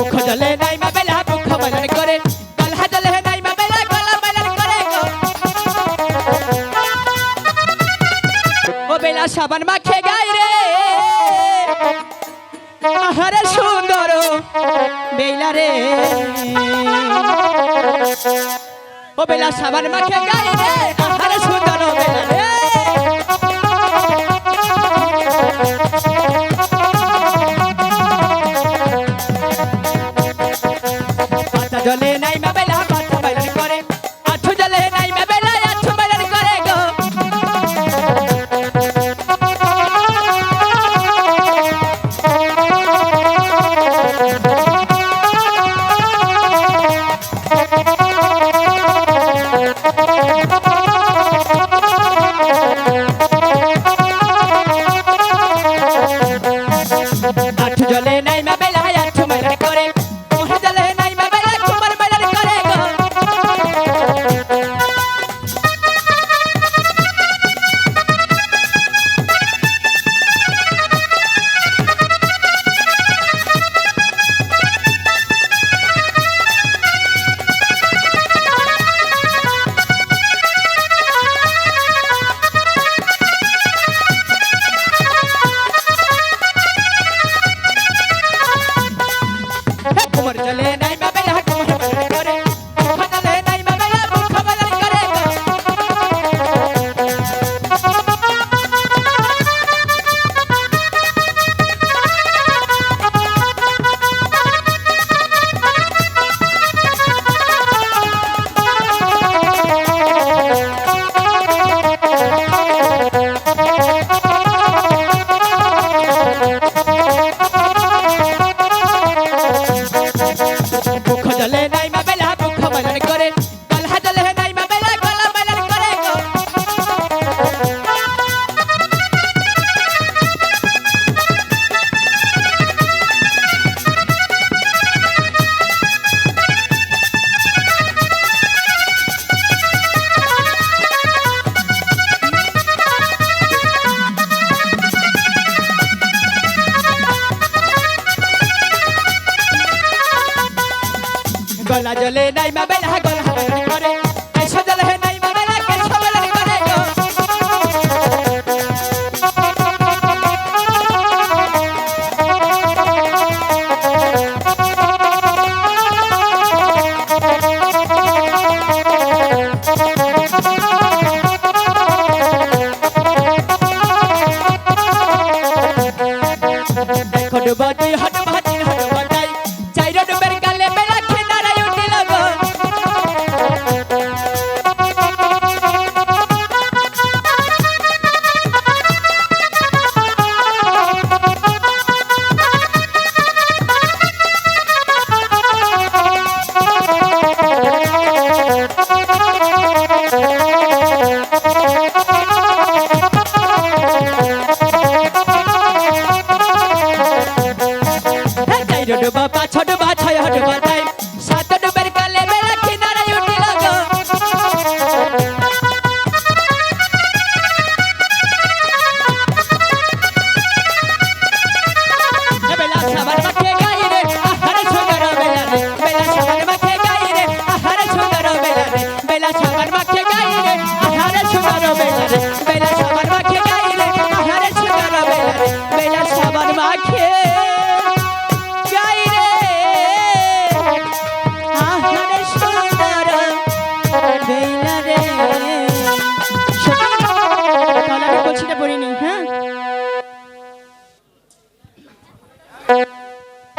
মুখ জলে নাই মা বেলা, মুখ মলন করে। গলা জলে নাই মা বেলা, গলা করে ও বেলা সাবান মাখে গাই রে। আহারে সুন্দর বেলা রে। ও বেলা সাবান মাখে গাই রে। আহারে সুন্দর বেলা রে। চলে নাই মোবাইল গলা জলে নাই মা বেলা গলা করে। নাই মা দেখো ডুবাতি হাট ছোট বা ছয় হট বা